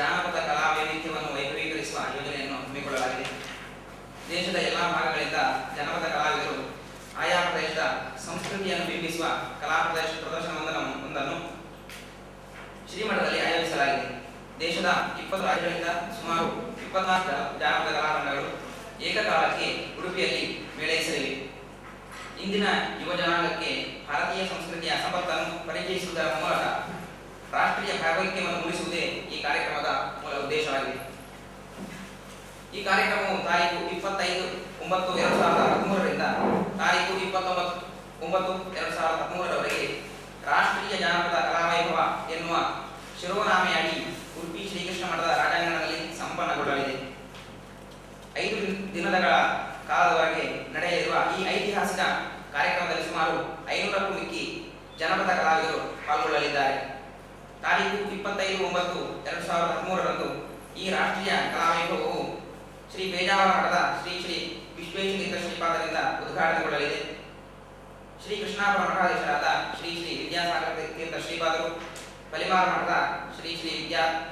ಜಾನಪದ ಕಲಾ ವೈವಿಧ್ಯವನ್ನು ವೈಭವೀಕರಿಸುವ ಯೋಜನೆಯನ್ನು ಹಮ್ಮಿಕೊಳ್ಳಲಾಗಿದೆ. ದೇಶದ ಎಲ್ಲಾ ಭಾಗಗಳಿಂದ ಜನಪದ ಕಲಾವಿದರು ಆಯಾ ಪ್ರದೇಶದ ಸಂಸ್ಕೃತಿಯನ್ನು ಬಿಂಬಿಸುವ ಕಲಾ ಪ್ರದೇಶ ಪ್ರದರ್ಶನವೊಂದನ್ನು ಒಂದನ್ನು ಶ್ರೀಮಠದಲ್ಲಿ ಆಯೋಜಿಸಲಾಗಿದೆ. ದೇಶದ ಇಪ್ಪತ್ತು ರಾಜ್ಯಗಳಿಂದ ಸುಮಾರು ಇಪ್ಪತ್ನಾಲ್ಕು ಜಾನಪದ ಕಲಾತಂಡಗಳು ಏಕಕಾಲಕ್ಕೆ ಉಡುಪಿಯಲ್ಲಿ ಮೇಳೈಸಲಿವೆ. ಇಂದಿನ ಯುವ ಜನಾಂಗಕ್ಕೆ ಭಾರತೀಯ ಸಂಸ್ಕೃತಿಯ ಸಂಪತ್ತನ್ನು ಪರಿಚಯಿಸುವುದರ ಮೂಲಕ ರಾಷ್ಟ್ರೀಯ ಭಾವೈಕ್ಯವನ್ನು ಮೂಡಿಸುವುದೇ ಈ ಕಾರ್ಯಕ್ರಮದ ಮೂಲ ಉದ್ದೇಶವಾಗಿದೆ ಈ ಕಾರ್ಯಕ್ರಮವು ತಾರೀಕು ಇಪ್ಪತ್ತೈದು ಒಂಬತ್ತು ಎರಡು ಸಾವಿರದ ಹದಿಮೂರರಿಂದ ತಾರೀಕು ಇಪ್ಪತ್ತೊಂಬತ್ತು ಒಂಬತ್ತು ಎರಡು ಸಾವಿರದ ಹದಿಮೂರರವರೆಗೆ ರಾಷ್ಟ್ರೀಯ ಜಾನಪದ ಕಲಾವೈಭವ ಎನ್ನುವ ಶಿರೋನಾಮೆಯಾಗಿ ಉಡುಪಿ ಶ್ರೀಕೃಷ್ಣ ಮಠದ ರಾಜಾಂಗಣದಲ್ಲಿ ಸಂಪನ್ನಗೊಳ್ಳಲಿದೆ. ಐದು ದಿನಗಳ ಕಾಲದವರೆಗೆ ನಡೆಯಲಿರುವ ಈ ಐತಿಹಾಸಿಕ ಕಾರ್ಯಕ್ರಮದಲ್ಲಿ ಸುಮಾರು ಐನೂರಕ್ಕೂ ಮಿಕ್ಕಿ ಜನಪದ ಕಲಾವಿದರು ಪಾಲ್ಗೊಳ್ಳಲಿದ್ದಾರೆ. ತಾರೀಕು ಇಪ್ಪತ್ತೈದು ಒಂಬತ್ತು ಎರಡು ಸಾವಿರದ ಹದಿಮೂರರಂದು ಈ ರಾಷ್ಟ್ರೀಯ ಕಲಾವೈಭವವು ಶ್ರೀ ಬೇಜಾವರ ಶ್ರೀ ಶ್ರೀ ವಿಶ್ವೇಶ್ವರ ಶ್ರೀಪಾದರಿಂದ ಉದ್ಘಾಟನೆಗೊಳ್ಳಲಿದೆ. ಶ್ರೀ ಕೃಷ್ಣಾಪುರ ಮಠಾಧೀಶರಾದ ಶ್ರೀ ಶ್ರೀ ವಿದ್ಯಾಸಾಗರ ತೀರ್ಥ ಶ್ರೀಪಾದರು ಬಲಿಮಾರ ಮಠದ ಶ್ರೀ ಶ್ರೀ ವಿದ್ಯಾ